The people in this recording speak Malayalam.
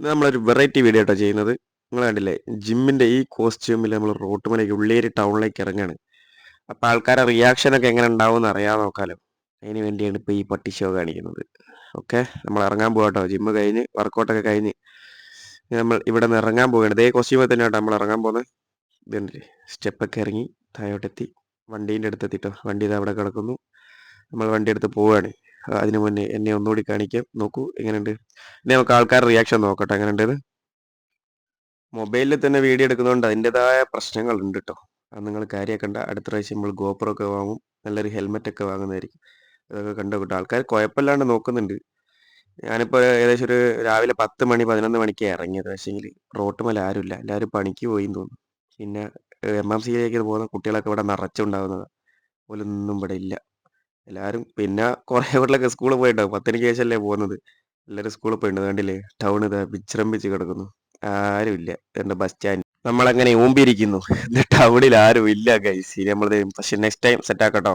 നമ്മളൊരു വെറൈറ്റി വീഡിയോ കേട്ടോ ചെയ്യുന്നത്. നിങ്ങൾ കണ്ടില്ലേ? ജിമ്മിന്റെ ഈ കോസ്റ്റ്യൂമിൽ നമ്മൾ റോട്ടുമലേക്ക് ഉള്ളേരി ടൗണിലേക്ക് ഇറങ്ങുകയാണ് അപ്പോൾ ആൾക്കാരുടെ റിയാക്ഷനൊക്കെ എങ്ങനെ ഉണ്ടാവുമെന്ന് അറിയാൻ നോക്കാലോ. അതിന് വേണ്ടിയാണ് ഇപ്പോൾ ഈ പട്ടി ഷോ കാണിക്കുന്നത്. ഓക്കെ നമ്മൾ ഇറങ്ങാൻ പോകട്ടോ ജിമ്മ് കഴിഞ്ഞ് വർക്കൗട്ടൊക്കെ കഴിഞ്ഞ്. നമ്മൾ ഇവിടെ നിന്ന് ഇറങ്ങാൻ പോവുകയാണ് ഇതേ കോസ്റ്റ്യൂമിൽ തന്നെ കേട്ടോ നമ്മൾ ഇറങ്ങാൻ പോകുന്നത് ഇതുണ്ടല്ലേ സ്റ്റെപ്പൊക്കെ ഇറങ്ങി താഴോട്ടെത്തി. വണ്ടീന്റെ അടുത്തെത്തിട്ടോ വണ്ടി ഇത് അവിടെ കിടക്കുന്നു. നമ്മൾ വണ്ടി എടുത്ത് പോവുകയാണ് അതിന് മുന്നേ എന്നെ ഒന്നുകൂടി കാണിക്കാം. നോക്കൂ എങ്ങനെയുണ്ട്? ഇനി നമുക്ക് ആൾക്കാരുടെ റിയാക്ഷൻ നോക്കട്ടെ. എങ്ങനെയുണ്ട് മൊബൈലിൽ തന്നെ വീഡിയോ എടുക്കുന്നതുകൊണ്ട് അതിന്റെതായ പ്രശ്നങ്ങളുണ്ട് കേട്ടോ അത് നിങ്ങൾ കാര്യമാക്കണ്ട. അടുത്ത പ്രാവശ്യം നമ്മൾ ഗോപ്രോ ഒക്കെ വാങ്ങും. നല്ലൊരു ഹെൽമെറ്റ് ഒക്കെ വാങ്ങുന്നതായിരിക്കും. അതൊക്കെ കണ്ടു കേട്ടോ ആൾക്കാർ കുഴപ്പമില്ലാണ്ട് നോക്കുന്നുണ്ട്. ഞാനിപ്പോൾ ഏകദേശം ഒരു രാവിലെ പത്ത് മണി പതിനൊന്ന് മണിക്ക് ഇറങ്ങിയത്. പക്ഷേങ്കിൽ റോട്ടുമല ആരുമില്ല. എല്ലാവരും പണിക്ക് പോയി തോന്നുന്നു. പിന്നെ എം എം സിയിലേക്ക് പോകുന്ന കുട്ടികളൊക്കെ ഇവിടെ നിറച്ചുണ്ടാവുന്നതാണ് പോലൊന്നും ഇവിടെ ഇല്ല. എല്ലാവരും പിന്നെ കുറേ കുട്ടികളൊക്കെ സ്കൂളിൽ പോയിട്ടുണ്ടാവും പത്തരയ്ക്ക് ശേഷമല്ലേ പോകുന്നത് എല്ലാവരും സ്കൂളിൽ പോയിട്ടുണ്ട് കണ്ടില്ലേ? ടൗൺ ഇതാ വിശ്രമിച്ച് കിടക്കുന്നു. ആരുമില്ല എന്റെ ബസ് സ്റ്റാൻഡ് നമ്മളങ്ങനെ ഊമ്പിയിരിക്കുന്നു. ടൗണിൽ ആരും ഇല്ല ഗൈസ് നമ്മൾ പക്ഷെ നെക്സ്റ്റ് ടൈം സെറ്റ് ആക്കട്ടോ.